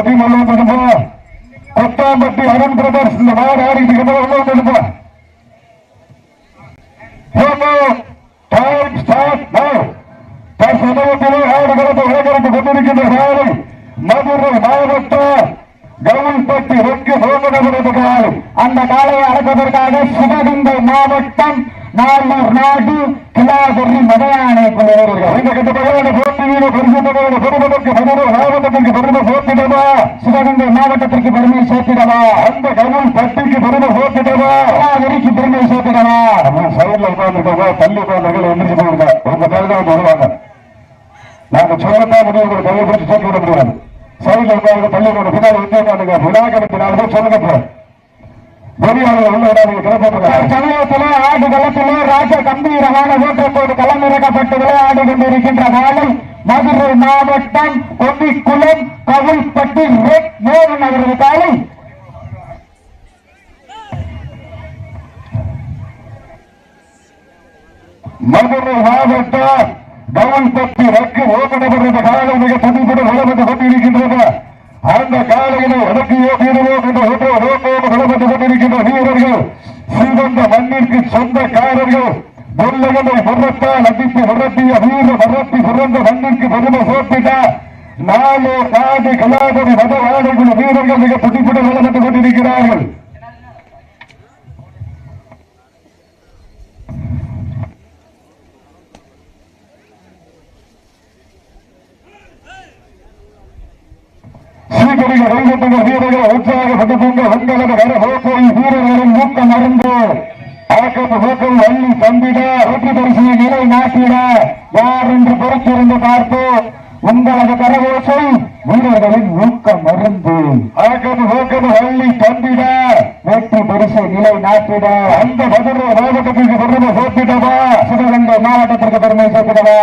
பட்டி நல்லா பண்ணுப்பா கொட்டாம்பட்டி அருண் பிரதர்ஸ் இந்த மாடு ஆடி இருக்கிற உள்ள பண்ணுப்பா Hello, time start now. தற்சமயத்திலே கொண்டிருக்கின்ற காலை மதுரை மாவட்ட கவுன்பட்டி வெற்றி காலை அந்த காலையை சிவகங்கை மாவட்டம் நாடு கிளாபுரி மதையானை மாவட்டத்திற்கு பெருமை சேர்த்திடவா சிவகங்கை மாவட்டத்திற்கு பெருமை சேர்த்திடவா? அந்த கவுன் பட்டிக்கு பெருமை சேர்த்திடவா? கிளாபுரிக்கு பெருமை சேர்த்திடவா? சைட்ல உட்கார்ந்துட்டோமா? பள்ளி குழந்தைகள் எந்திரிச்சு போடுங்க உங்க பேர் வருவாங்க. நாங்க சொல்லத்தான் முடியும். உங்களை கையை பிடிச்சு விட முடியாது. சைட்ல உட்கார்ந்து பின்னாடி உட்காந்துங்க சொல்லுங்க சமயத்திலே ஆடு களத்திலே ராஜ கம்பீரமான ஊற்றத்தோடு களமிறக்கப்பட்டு விளையாடி கொண்டிருக்கின்ற காலை மதுரை மாவட்டம் ஒட்டிக்குளம் கவுல்பட்டி ரெட் மோகன் அவரது காலை. மதுரை மாவட்ட கவன்பட்டி ரக்கு ஓமனவர் என்ற காலை மிக துடிப்புடன் வளர்ந்து கொண்டிருக்கின்றது. அந்த காலையிலே வடக்கியோ தீரவோ என்ற ஒன்றோ வீரர்கள் சிவந்த மண்ணிற்கு சொந்தக்காரர்கள் வெள்ளையனை புறத்தால் அடித்து விரட்டிய வீர மரத்தி சிறந்த மண்ணிற்கு பெருமை சேர்த்திட்ட நாலு நாடு கலாபதி மத ஆடைக்குழு வீரர்கள் மிக துடிப்புடன் வளர்ந்து கொண்டிருக்கிறார்கள். சீக்கிரிக கைகட்டுங்க வீரர்கள் உற்சாகப்படுத்துங்க வெண்கலத வர ஹோக்கோய் வீரர்களின் ஊக்கம் அருந்து ஆக்கம் ஹோக்கல் வள்ளி தந்திட வெற்றி பரிசனை நிலை நாட்டிட. யார் என்று பொறுத்திருந்து பார்ப்போம் உங்களது கரகோசை வீரர்களின் ஊக்கம் மருந்து. அழகம் ஹோக்கம் வள்ளி தந்திட வெற்றி பரிசை நிலை நாட்டிட. அந்த பதில் மாவட்டத்திற்கு பெருமை சேர்த்திடவா சிவகங்கை மாவட்டத்திற்கு பெருமை சேர்த்திடவா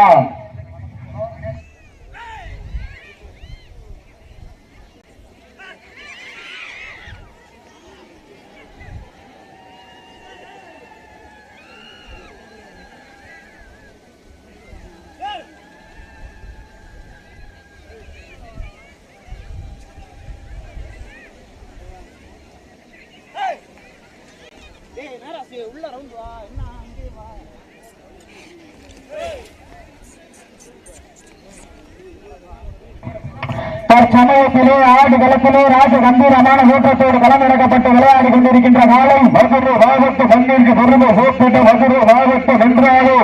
உள்ள ரவுண்ட் வா என்ன அங்கே வா தற்சமயத்திலே ஆடு களத்திலே ராஜ கம்பீரமான ஊற்றத்தோடு களமிறக்கப்பட்டு விளையாடி கொண்டிருக்கின்ற காலை மதுரை மாவட்ட மண்ணிற்கு பெருமை சேர்த்திட்ட மதுரை மாவட்டம் என்றாலோ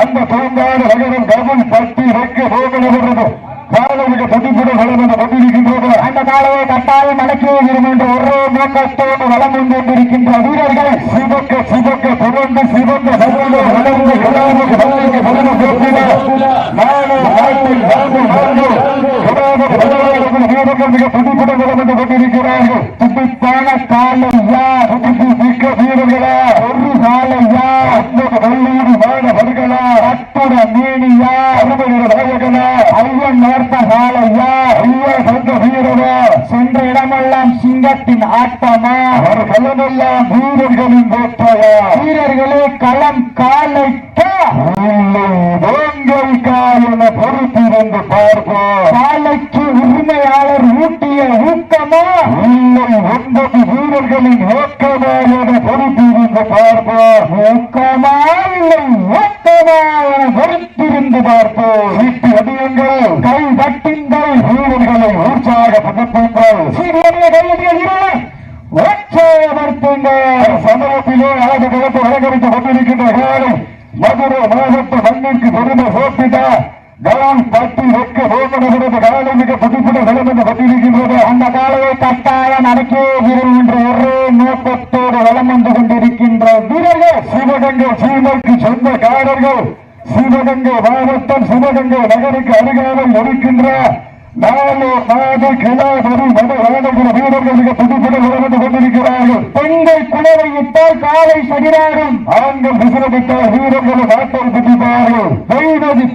அந்த தூங்காடு நகரம் கவன் பட்டி வைக்க போகிறது காலமிக பதிப்புடன் வளர்ந்து கொண்டிருக்கின்றது அந்த காலையை கட்டாயம் அடக்கி வரும் ஒரே நோக்கத்தோடு வளம் வந்து கொண்டிருக்கின்ற வீரர்கள். சிவக்க சிவக்க பிறந்து சிவந்த வளர்ந்து வளர்ந்து வளர்ந்து வளர்ந்து வளர்ந்து. சேர்த்திட நாளை நாட்டில் வளர்ந்து. வீரர்கள் மிக கொண்டிருக்கிறார்கள். காலையா மிக்க வீரர்களா? ஒரு காலையா அந்த மாணவர்களா அற்புத மேனியா நாயகனா ஐயன் நேர்த்த காலையா ஐயா சொந்த வீரனா. சென்ற இடமெல்லாம் சிங்கத்தின் ஆட்டமா? அவர் களமெல்லாம் வீரர்களின் வீரர்களே களம் காலைக்கா? இல்லை பொறுத்திருந்து பார்ப்போம். காலைக்கு உரிமையாளர் ஊட்டிய ஊக்கமா? இல்லை ஒன்பது வீரர்களின் ஏக்கமா என பொறுத்திருந்து பார்ப்போம். ஊக்கமா இல்லை ஊக்கமா என பொறுத்திருந்து பார்ப்போம். வீட்டு அடியுங்கள் கை தட்டுங்கள் வீரர்களை உற்சாகப்படுத்துங்கள் சீரியரிய கையடிய வீரர் உற்சாகப்படுத்துங்கள் சமூகத்திலே ஆடு களத்தை அலங்கரித்து கொண்டிருக்கின்ற மதுரை மாவட்ட மண்ணிற்கு பெருமை சேர்த்திட வேளாண் பட்டி வெக்க ரோமனகிறது காலம் மிக புதுப்புடன் வளர்ந்து கொண்டிருக்கின்றது அந்த காலையை கட்டாயம் அடக்கே வீரர் என்ற ஒரே நோக்கத்தோடு வளம் வந்து கொண்டிருக்கின்ற வீரர்கள் சிவகங்கை சீமைக்கு சொந்தக்காரர்கள் சிவகங்கை மாவட்டம் சிவகங்கை நகருக்கு அருகாமல் இருக்கின்ற நாலு நாடு கிளாபரி மத வீரர்கள் மிக கொண்டிருக்கிறார்கள். பெண்கள் குளவை இட்டால் காலை சதிராடும் ஆண்கள் விசிலமிட்டால் வீரர்கள் நாட்டை பிடிப்பார்கள்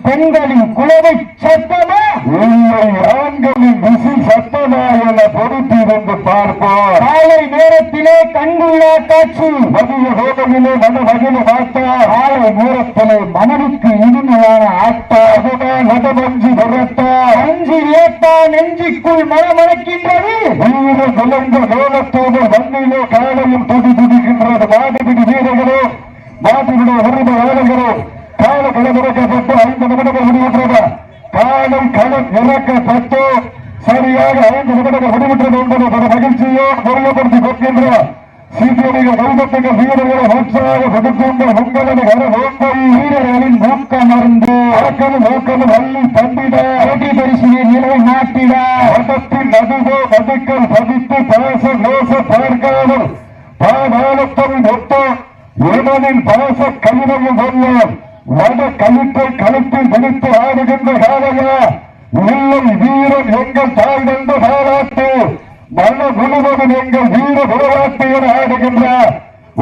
பெண்களின் குளவை சத்தமா? இல்லை ஆண்களின் விசில் சத்தமா என பொறுத்திருந்து பார்ப்போம் காலை நேரத்திலே கண்குள்ளா காட்சி. மதிய வேலையிலே மன மகிழ மாட்டார் காலை நேரத்திலே மனதுக்கு இனிமையான ஆட்டா. அதுதான் நதமஞ்சி வரட்டா அஞ்சு மஞ்சு நெஞ்சிக்குள் மனமறக்கின்றது மனமணக்கின்றது வீர விளங்க வேலத்தோடு மண்ணிலே காலையும் துடி துடிக்கின்றது. மாடுபிடி வீரர்களோ மாட்டுவிட உரிமையாளர்களோ கால களமிறக்கப்பட்டு ஐந்து நிமிடங்கள் முடிவுற்றது. காலம் களம் இறக்கப்பட்டு சரியாக ஐந்து நிமிடங்கள் முடிவுற்றது என்பதை ஒரு மகிழ்ச்சியோ முறையப்படுத்தி கொடுக்கின்ற சீக்கிரங்கள் கைதட்டுங்கள் வீரர்களை உற்சாகப்படுத்துங்கள் உங்களது கரவோட்டை வீரர்களின் நோக்கம் அறிந்து அடக்கமும் நோக்கமும் அள்ளி தந்திட அரட்டி பரிசினை நிலை நாட்டிட வட்டத்தின் நடுவோ நடுக்கள் பதித்து பாச மோச பார்க்காமல் பாதாளத்தில் ஒத்த இவனின் பாச கவிதையும் வெல்லும் வட கழுத்தை கழுத்தில் பிடித்து ஆடுகின்ற காலையா உள்ளம் வீரன் எங்கள் தாய் தந்த பாராட்டு மன முழுவதும் எங்கள் வீர போராட்டு என ஆடுகின்றார்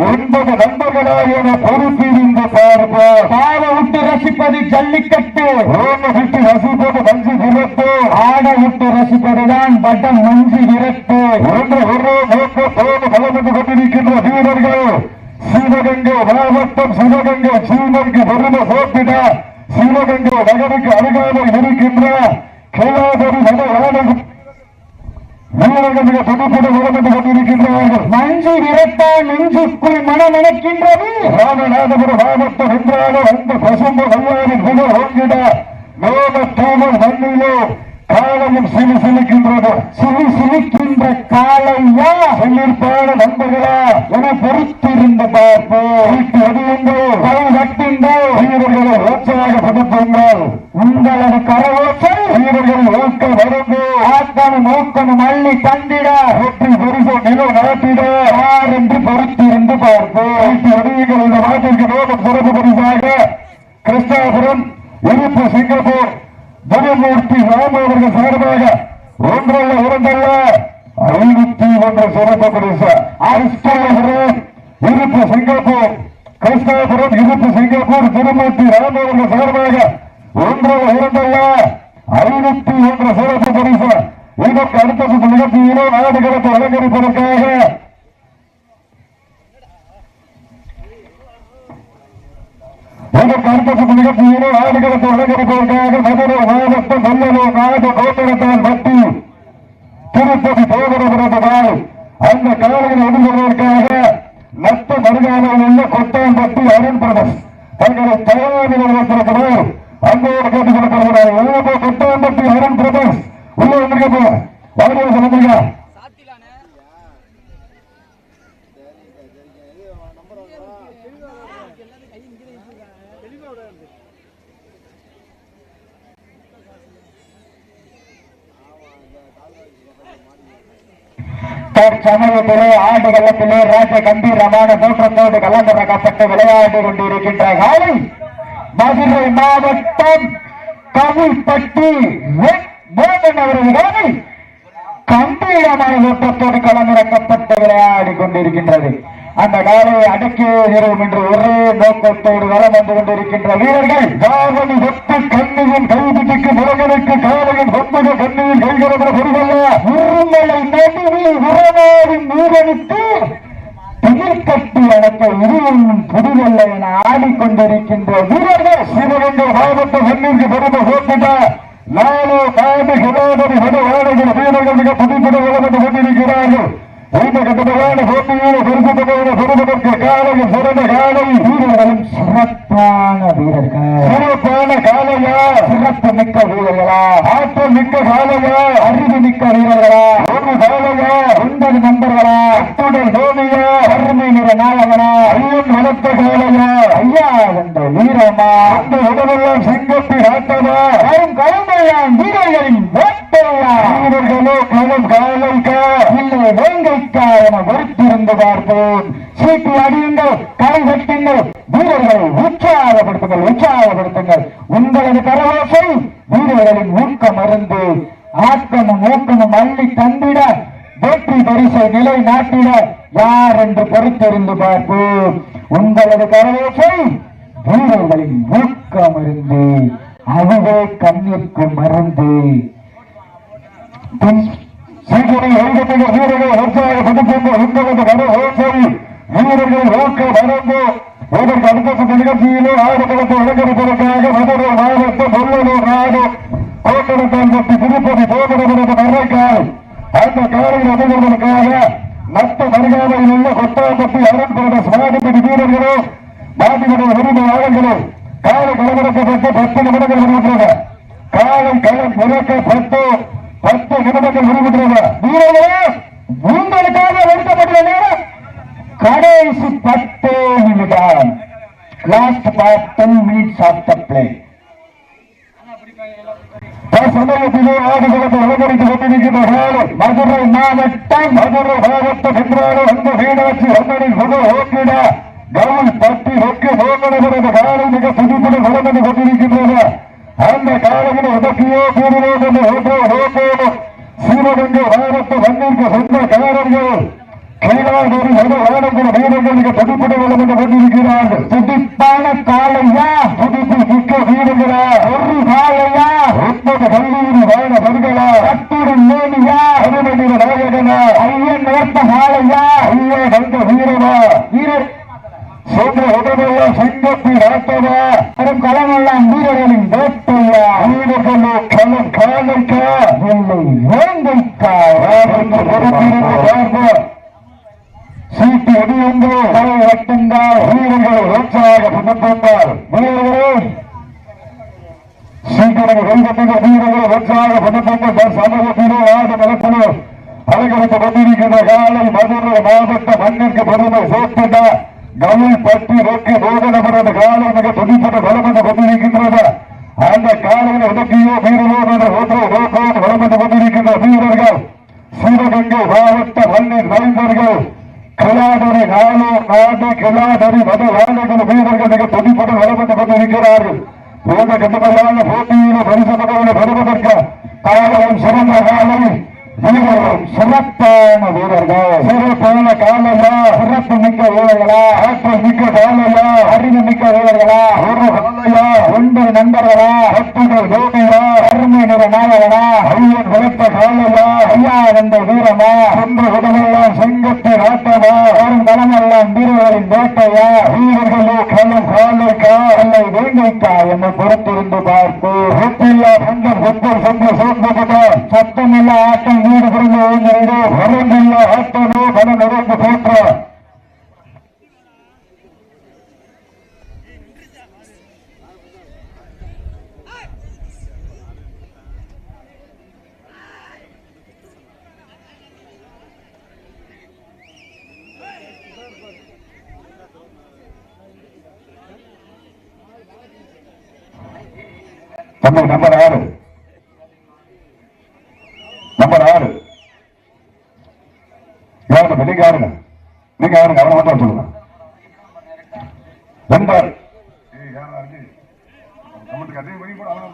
ஒன்பது நண்பர்களாக என பொறுப்பிருந்து பார்ப்பார் பாவ விட்டு ரசிப்பது ஜல்லிக்கட்டு. ரோம விட்டு ரசிப்பது மஞ்சு விரட்டு. ஆட விட்டு ரசிப்பதுதான் வட்டம் மஞ்சு விரட்டு. ஒன்று ஒரு நோக்கத்தோடு பலமந்து கொண்டிருக்கின்ற வீரர்கள். சிவகங்கை மாவட்டம் சிவகங்கை சீமனுக்கு பெருமை சோப்பிட சிவகங்கை நகருக்கு அருகாமல் இருக்கின்ற கிளாபரி மத வீரர்கள் மிக துடிப்புடன் உடம்பு கொண்டிருக்கின்றார்கள் மஞ்சு விரட்டா நெஞ்சுக்குள் நினைக்கின்றது. ராமநாதபுர மாவட்டம் என்றாலும் அந்த பசும்பு கல்யாணின் புகழ் ஓங்கிட மேல தூமல் மண்ணிலோ காலையும் சிலி சிலிக்கின்றது சிலி சிலிக்கின்ற காலையா? சொல்லிருப்பான நண்பர்களா என பொறுத்திருந்த பார்ப்போம். வீட்டு அடியுங்கள் கை கட்டுங்கள் வீரர்களை உற்சாகப்படுத்துங்கள் உங்களது கரவோசை வீரர்கள் ஊக்க வரந்து ஆக்கமும் ஊக்கமும் அள்ளி தந்திட. வெற்றி பரிசு நிலவு நடத்திட. யார் என்று பொறுத்திருந்து பார்ப்போம். இந்த நாட்டிற்கு நோக்கம் சிறப்பு பரிசாக கிருஷ்ணாபுரம் இருப்பு சிங்கப்பூர் ஜெகமூர்த்தி ராம அவர்கள் சார்பாக ஒன்றல்ல இரண்டல்ல ஐநூத்தி ஒன்று சிறப்பு பரிசு. கிருஷ்ணாபுரம் இருப்பு சிங்கப்பூர் கிருஷ்ணாபுரம் இருப்பு சிங்கப்பூர் திருமூர்த்தி ராம அவர்கள் சார்பாக ஒன்றல்ல இரண்டல்ல ஐநூத்தி ஒன்று சிறப்பு பரிசு. இதற்கு அடுத்த சுற்று நிகழ்ச்சியிலே நாடுகளுக்கு அலங்கரிப்பதற்காக இதற்கு அடுத்த நிகழ்ச்சியிலே நாடுகளத்தை அலங்கரிப்பதற்காக மதுரை மாவட்டம் வெள்ளலூர் நாடு கோட்டரத்தான் பட்டி. திருப்பதி அந்த காலையில் எதிர்கொள்வதற்காக நத்த மருகாமையில் உள்ள கொட்டாம்பட்டி அருண் பிரதேஷ் தங்களை தயாரில் வைத்திருக்கிறார் அங்கோடு கேட்டுக் கொள்ளப்படுகிறார் கொட்டாம்பட்டி அருண் பிரதேஷ் உள்ள வந்திருக்க வாடிய தற்சமயத்திலே ஆண்டு கள்ளத்திலே ராஜ கம்பீரமான தோற்றத்தோடு கலந்துரைக்கப்பட்டு விளையாடி கொண்டிருக்கின்ற காலை மதுரை மாவட்டம் கவிப்பட்டி வெ- மோகன் அவரது காலை கம்பீரமான தோற்றத்தோடு களமிறக்கப்பட்டு விளையாடி கொண்டிருக்கின்றது. அந்த காலை அடக்கி நிறுவும் என்று ஒரே நோக்கத்தோடு வலம் வந்து கொண்டிருக்கின்ற வீரர்கள் காவலி ஒட்டு கண்ணியின் கைதிக்கு முருகனுக்கு காலையின் ஒன்பது கண்ணியின் கைகிறவர பொருளல்ல உருமலை நடுவில் உறவாடி வீரனுக்கு திகிர்கட்டி அடக்க இதுவும் புதுவல்ல என ஆடிக்கொண்டிருக்கின்ற வீரர்கள் சிவகங்கை மாவட்ட கண்ணிற்கு பெருமை சேர்த்துட்ட நாலு நாடு கிடாதடி வட வீரர்கள் மிக துடிப்புடன் வளர்ந்து கொண்டிருக்கிறார்கள். இந்த கட்டமான போட்டியில் பெருசுத்தமான பெறுவதற்கு காலையில் சிறந்த காலை வீரர்களும் சிறப்பான வீரர்கள். சிறப்பான காலையா சிறப்பு மிக்க வீரர்களா. ஆற்றல் மிக்க காலையா அறிவு மிக்க வீரர்களா. ஒரு காலையா ஒன்பது நண்பர்களா. அத்துடன் தோனியா அருமை நிற நாயகனா. ஐயன் வளர்த்த காலையா ஐயா என்ற வீரமா. அந்த உடலெல்லாம் சிங்கப்பி ஆட்டமா வரும் களமெல்லாம் வீரர்களின் வேட்டையா. வீரர்களோ களம் காலைக்கா இல்லை வேங்கைக்கா என பொறுத்திருந்து பார்ப்போம். சீட்டு அடியுங்கள் கை கட்டுங்கள் வீரர்களை உற்சாகப்படுத்துங்கள் உற்சாகப்படுத்துங்கள். உங்களது கரவாசை வீரர்களின் ஊக்கம் அருந்து. ஆக்கமும் ஊக்கமும் அள்ளி தந்திட வெற்றி பரிசை நிலை நாட்டிட யார் என்று பொறுத்தறிந்து பார்ப்போம். உங்களது கரவாசை வீரர்களின் ஊக்கம் அருந்து. அதுவே கண்ணிற்கு மருந்து சீக்கிரம் எழுதப்பட்ட வீரர்கள் உற்சாகப்படுத்துங்கள் உங்களது வர வீரர்கள் ஊக்க வரம்பு இதற்கு அடுத்த நிகழ்ச்சியிலே ஆடுகளத்தை அலங்கரிப்பதற்காக மதுரை மாவட்டம் பொல்லூர் நாடு கோட்டரத்தான் திருப்பதி போகிறவரது மறைக்கால் அந்த காலையில் அமர்வதற்காக மற்ற மருகாமையில் உள்ள கொட்டாம்பட்டி அருண் பிரதேச மாடுபிடி வீரர்களோ மாட்டுடைய உரிமை ஆளுங்களோ காலை கலவரக்கப்பட்டு பத்து நிமிடங்கள் முடிவுற்றது. காலை களம் இறக்கப்பட்டு பத்து நிமிடங்கள் முடிவுற்றது. வீரர்களே! கடைசி பத்து நிமிடம் last part ten minutes of the play சமயத்திலே ஆடுகளத்தை அலங்கரித்துக் கொண்டிருக்கின்ற காலம் மதுரை மாவட்டம் மதுரை மாவட்டம் என்றாலும் அந்த மீனாட்சி அண்ணனின் குண ஓக்கிட கவுல் பட்டி ரொக்கு மோகனபுரம் காலம் மிக துடிப்புடன் வளர்ந்து கொண்டிருக்கின்றது அந்த காலையில் உதக்கியோ கூடுதோ என்ற ஓட்டோ ஓட்டோடு சிவகங்கை மாவட்ட மண்ணிற்கு சொந்த காரர்கள் கைலாதூரி மத வானங்குல வீரர்கள் மிக துடிப்புடன் வளர்ந்து கொண்டிருக்கிறார்கள் துடிப்பான காலையா துடிப்பு மிக்க வீரர்களா ஒரு காலையா ஒன்பது கல்லூரி வாழ வருகளா கட்டுடன் மேனியா அனுமதி நாயகனா ஐயன் நேர்த்த காலையா ஐயா வந்த வீரமா வீரர் சொன்ன உடனெல்லாம் சிங்கப்பி ராட்டமா வரும் களமெல்லாம் வீரர்களின் வேட்டையா வீரர்களோ களம் காலைக்கா இல்லை வேங்கைக்கா ராமந்த பொறுப்பிருந்து பார்ப்போம் சீட்டு எடியுங்கோ வீரர்கள் உற்சாக புதுப்பார் வீரர்களே சீக்கிரம் வெல்வதிக வீரர்கள் உற்சாக புதுப்பார் சமூகத்திலே ஆடு நடத்தினோ அலங்கரித்துக் கொண்டிருக்கின்ற காலை மதுரை மாவட்ட மண்ணிற்கு பெருமை சேர்த்துட கவுள் பட்டி ரொக்கி மோகனபுரம் காலை மிக துடிப்பட வளர்ந்து கொண்டிருக்கின்றது அந்த காலையில் உதக்கியோ வீரரோ என்ற ஒன்றை நோக்கோடு வளர்ந்து கொண்டிருக்கின்ற வீரர்கள் சிவகங்கை மாவட்ட மண்ணின் மைந்தர்கள் கலாதரி நாளோ நாடு கலாதரி மத வாழைகள் வீரர்கள் மிக துடிப்பட வளர்ந்து கொண்டிருக்கிறார்கள் போன்ற கட்டுமையான போட்டியில பரிசு பதவியை பெறுவதற்கு காலம் சிறந்த காலம். வீரர்கள் சிறப்பான வீரர்கள். சிறப்பான காலமா சிறப்பு மிக்க வீரர்களா ஆற்றல் மிக்க காலையா அறிவு மிக்க வீரர்களா ஒரு காலையா ஒன்று நண்பர்களா வெற்றிகள் வேட்டையா அருமை நிற நாயகனா ஐயன் வளர்த்த காலையா ஐயா வந்த வீரமா சென்ற உடலெல்லாம் செங்கத்தை நாட்டமா வரும் களமெல்லாம் வீரர்களின் வேட்டையா வீரர்களே களம் காலைக்கா என்னை வேங்கைக்கா என்னை பொறுத்திருந்து பார்த்து ஒப்பில்லா பந்தம் சொந்தம் சொந்த சோர்ந்ததுதான் சத்தமில்ல ஆட்டம் வீடு திரும்ப ஓய்ந்து வரம்பில்லா ஆட்டமோ பல நிறைந்து போற்ற தம்பி நம்பர் ஆறு நம்பர் ஆறு யாருங்க நீங்க யாருங்க? நீங்க யாருங்க? அவனை மட்டும் சொல்லுங்க. நம்பர் கமெண்ட் கதையை கூட அவனை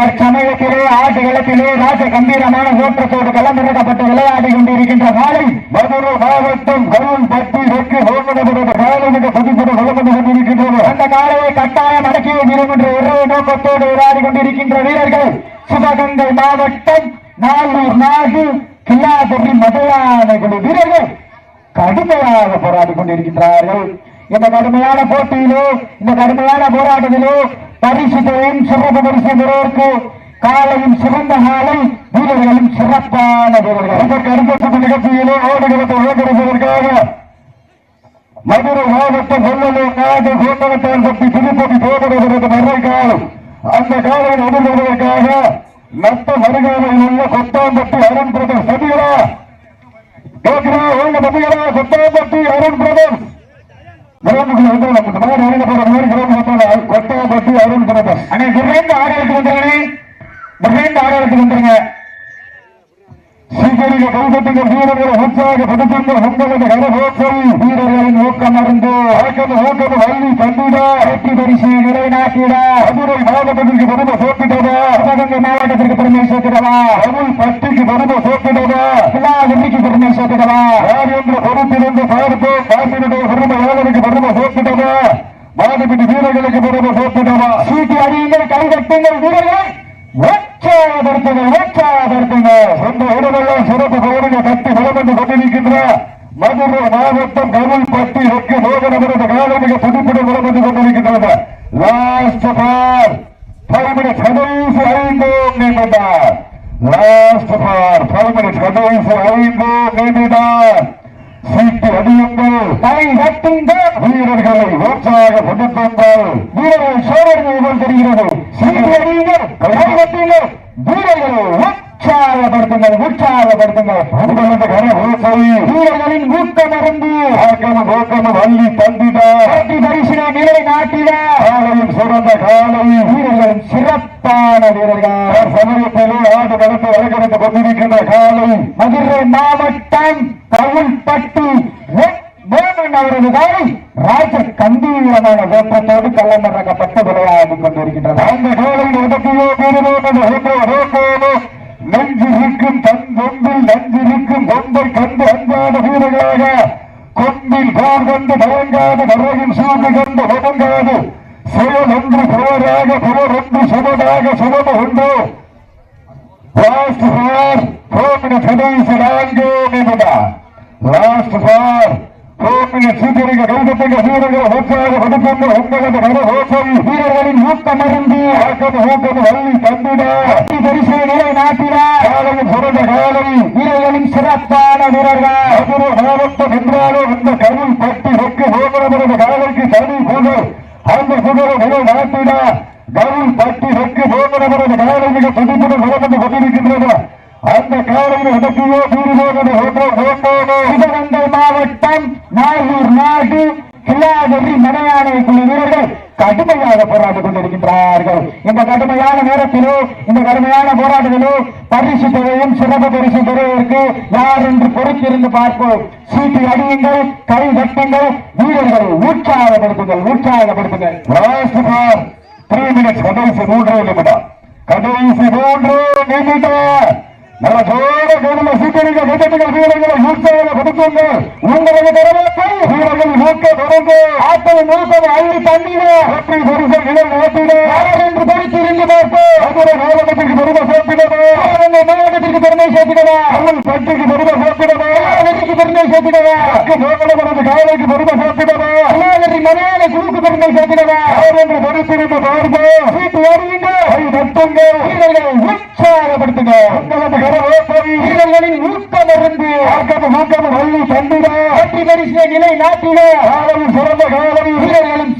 தற்சமயத்திலே ஆட்டு ஆட்டுகளத்திலே ராஜ கம்பீரமான ஓட்டத்தோடு களமிறக்கப்பட்டு விளையாடி கொண்டிருக்கின்ற காலை மதுரை மாவட்டம் கருள் பட்டி வெற்றி ஹோமனபுரம் காலமிக பதிப்பட வளர்ந்து கொண்டிருக்கின்றது. அந்த காலையை கட்டாயம் அடக்கி வேண்டும் என்ற ஒரே நோக்கத்தோடு விளையாடி கொண்டிருக்கின்ற வீரர்கள் சிவகங்கை மாவட்டம் நாளூர் நாகு கில்லாதபி மதுரையான குழு வீரர்கள் கடுமையாக போராடி கொண்டிருக்கின்றார்கள். இந்த கடுமையான போட்டியிலோ இந்த கடுமையான போராட்டத்திலோ பரிசுத்தையும் சிறப்பு பரிசு பெறுவதற்கு காலையும் சிறந்த காலை வீரர்களும் சிறப்பான வீரர்கள் அதற்கு அடுத்த நிகழ்ச்சியிலே ஆடுகளத்தை அலங்கரிப்பதற்காக மதுரை மாவட்டம் வெள்ளலூர் நாடு கோட்டவட்டான் பற்றி திருப்பதி போகிறது மறை காலம். அந்த காலையில் எதிர்கொள்வதற்காக நட்ட மருகாமையில் உள்ள கொத்தாம்பட்டி அருண் பிரதம் சதிகளா கேட்கிறா உள்ள பதிகளா கொட்டாம்பட்டி அருண் கிராமத்தில் அருண் பிரதர் அண்ணே விரைந்து ஆடலுக்கு வந்துருங்க விரைந்து ஆடலுக்கு வந்துருங்க. சீக்கிரிக கைதட்டுங்கள் வீரர்களை உற்சாகப்படுத்துங்கள் உங்களது கரகோசை வீரர்களின் ஊக்கம் அருந்து ஆக்கது ஊக்கது வள்ளி தந்திடா வெற்றி பரிசு நிலைநாட்டிட. மதுரை மாவட்டத்திற்கு பெருமை சேர்த்துட்டதா சிவகங்கை மாவட்டத்திற்கு பெருமை சேர்த்திடவா தமிழ் பட்டிக்கு பெருமை எல்லா வெற்றிக்கு பெருமை சேர்த்திடவா யார் பொறுப்பிலிருந்து பார்த்து காசினுடைய பெருமை வேலனுக்கு பெருமை சேர்த்துட்டதா மாடுபிடி வீரர்களுக்கு பெருமை சோப்பிட்டதா சீட்டி அடியுங்கள் கைகட்டுங்கள் வீரர்கள். உற்சாகப்படுத்துங்க உற்சாகப்படுத்துங்க சொந்த இடமெல்லாம் சிறப்பு பகுதியை கட்டி வளம் வந்து கொண்டிருக்கின்ற மதுரை மாவட்டம் கருள்பட்டி வெக்கு மோகனமரது காலமிக துடிப்புடன் வளம் வந்து கொண்டிருக்கின்றது லாஸ்ட் பார் ஃபைவ் மினிட்ஸ் கடைசி ஐந்து நிமிடம். லாஸ்ட் பார் ஃபைவ் மினிட்ஸ் கடைசி ஐந்து நிமிடம். சீட்டு அடியுங்கள் கை கட்டுங்கள் வீரர்களை உற்சாகப்படுத்துங்கள் வீரர்கள் சோழர்கள் தெரிகிறது சீட்டு அடியுங்கள் கை கட்டுங்கள் உற்சாகப்படுத்துங்கள் உற்சாகப்படுத்துங்கள். வீரர்களின் ஊக்கம் அருந்து போக்கம வள்ளி தந்திட. பரிசினை நிலை நாட்டிட. காலையில் சிறந்த காலை வீரர்களின் சிறப்பான வீரர்கள். சமயத்திலே ஆடு நடத்த வழக்கெடுத்துக் கொண்டிருக்கின்ற காலை. மதுரை மாவட்டம் கவுல்பட்டி மோகன் அவரது காலை ராஜ கம்பீரமான வேப்பத்தோடு கள்ளமறக்கப்பட்டு விளையாடி கொண்டிருக்கின்றனர். அந்த காலையில் நெஞ்சிருக்கும் தன் கொம்பில் நஞ்சிருக்கும் கொம்பை கண்டு அஞ்சாத வீரர்களாக கொம்பில் போர் கொண்டு மயங்காது மறையின் சூழ்ந்து கொண்டு ஒடுங்காது செயல் ஒன்று போராக போர் ஒன்று சுமதாக சுமம உண்டு லாஸ்ட் ஃபார் ஃபோர் மினிட்ஸ் கடைசி நான்கு நிமிடம் லாஸ்ட் ஃபார் சூப்பரிக மினிட்ஸ் சீக்கிரம் கைதட்டுங்க வீரர்கள் உற்சாக படுத்துங்க உங்களது கர ஓசை வீரர்களின் ஊக்கம் அருந்து ஆக்கம் ஊக்கம் வள்ளி தந்திட. வெற்றி பரிசை நிலை நாட்டினார் காலையில் சிறந்த காலம் வீரர்களின் சிறப்பான வீரர்கள். மதுரை மாவட்டம் என்றாலும் இந்த கருள் பட்டி வெக்கு ஓமரமரது காலைக்கு தனி குழு அந்த புகழை நிலை நாட்டினார் கருள் பட்டி வெக்கு ஓமரமரது காலை மிக துடிப்புடன் வளர்ந்து கொண்டிருக்கின்றது. அந்த காலையில் இடத்தையோ தூரிமோகன ஓட்டோனோ இது மாவட்டம் நாகூர் நாடு கிளாவெறி மலையானை குழு வீரர்கள் கடுமையாக போராடிக் கொண்டிருக்கின்றார்கள். இந்த கடுமையான நேரத்திலோ இந்த கடுமையான போராட்டத்திலோ பரிசு தொகையும் சிறப்பு பரிசு தொகையிற்கு யார் என்று பொறுத்திருந்து பார்ப்போம். சீட்டு அடியுங்கள் கை தட்டுங்கள் வீரர்களை உற்சாகப்படுத்துங்கள் உற்சாகப்படுத்துங்கள். த்ரீ மினிட்ஸ் கடைசி மூன்று நிமிடம். கடைசி மூன்று நிமிடம். நல்ல ஜோர கவனம் சீக்கிரங்க கட்டத்துக்கு வீரர்களை உற்சாக கொடுத்துங்க உங்களுக்கு தரவாக்கள் வீரர்கள் ஊக்க தொடர்ந்து ஆற்றல் நோக்கம் அள்ளி தண்ணீர வெற்றி பரிசு நிலை நாட்டிட யார் என்று பொறுத்திருந்து பார்ப்போம் மதுரை மாவட்டத்திற்கு பெருமை சேர்த்திடவே மாவட்டத்திற்கு பெருமை சேர்த்திடவா தமிழ் பட்டிக்கு பெருமை சேர்த்திடவே வெற்றிக்கு பெருமை சேர்த்திடவா மோகனமரது காலைக்கு பெருமை சேர்த்திடவே கலாவரி மலையாள குழுக்கு பெருமை சேர்த்திடவா என்று பொறுத்திருந்து பார்த்து வீட்டு அறியுங்க கை தட்டுங்க வீரர்களை உற்சாகப்படுத்துங்க வீரர்களின் ஊக்கம் இருந்து ஆக்கம் ஊக்கம் வள்ளி தந்திட வெற்றி பரிசு நிலை நாட்டில. சிறந்த காலை வீரர்களின்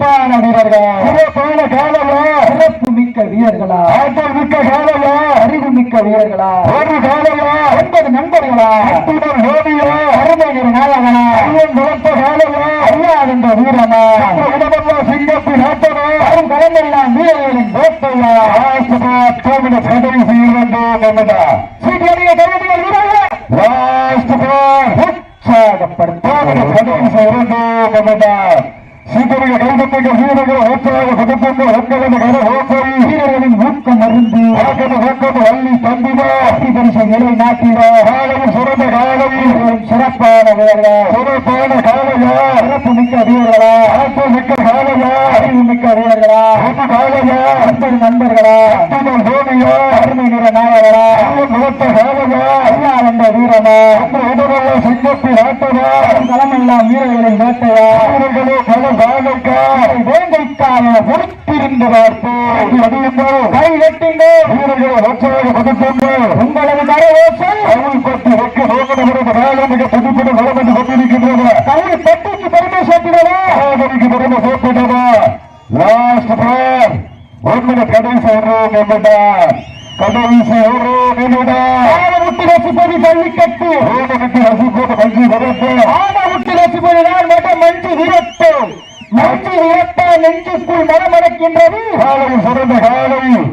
சிறப்பான வீரர்கள். சிறப்பான காலையா சிறப்பு மிக்க வீரர்களா. ஆற்றல் மிக்க காலையா அறிவு மிக்க வீரர்களா. ஒரு காலையா ஒன்பது நண்பர்களா. அத்துடன் ஓடியா அருமை நிற நாயகனா. ஐயன் வளர்த்த காலையா அறியாதென்ற வீரமா இடமெல்லாம் சிங்கத்தின் ஆட்டமா வரும் கலந்தெல்லாம் வீரர்களின் வேட்டையா ஆசமா தோமின கடைசி இரண்டு நிமிடம் சீட்டியடிய கருவிகள் வீரர்கள். லாஸ்ட் பார் உற்சாகப்படுத்த இரண்டு நிமிடம் சீக்கிரம் கைதட்டுங்க வீரர்கள் உற்சாக கொடுத்துங்க உங்களது கர ஓசை வீரர்களின் ஊக்கம் அருந்து ஆக்கம் ஊக்கம் வள்ளி தந்திட. வெற்றி பரிசை நிலை நாட்டிட. காலம் சிறந்த காலம். சிறப்பான வீரர்கள் சிறப்பான காலையா? சிறப்பு மிக்க வீரர்களா? ஆற்றல் மிக்க காலையா? அறிவு மிக்க வீரர்களா? ஒரு காலையா? ஒன்பது நண்பர்களா? அத்துடன் சோனியா அருமை நிற நாயகரா? ஐயன் வளர்த்த காலையா அறியாதென்ற வீரமா அந்த இடமெல்லாம் சிங்கத்தின் ஆட்டமா வரும் களமெல்லாம் வீரர்களின் வேட்டையா பல காலைக்கா வேங்கைக்காக பொறுத்திருந்து கை வெட்டுங்க. வீரர்களை உற்சாக கொடுத்துங்கள் உங்களது கரவோசை தமிழ் பற்றி வெக்க காலம் மிக கொண்டிருக்கின்றது பெருமை பெருமை லாஸ்ட் கடைசி ஒரு நிமிடம் கடைசி ஒரு நிமிடம் ஆட ஜல்லிக்கட்டு ரோடனுக்கு ரசிப்போட்டு கஞ்சி வரப்பு மஞ்சு விரட்டு மஞ்சு விரட்ட நெஞ்சுக்குள் மனமடக்கின்றது. காலையில் சிறந்த காலம்.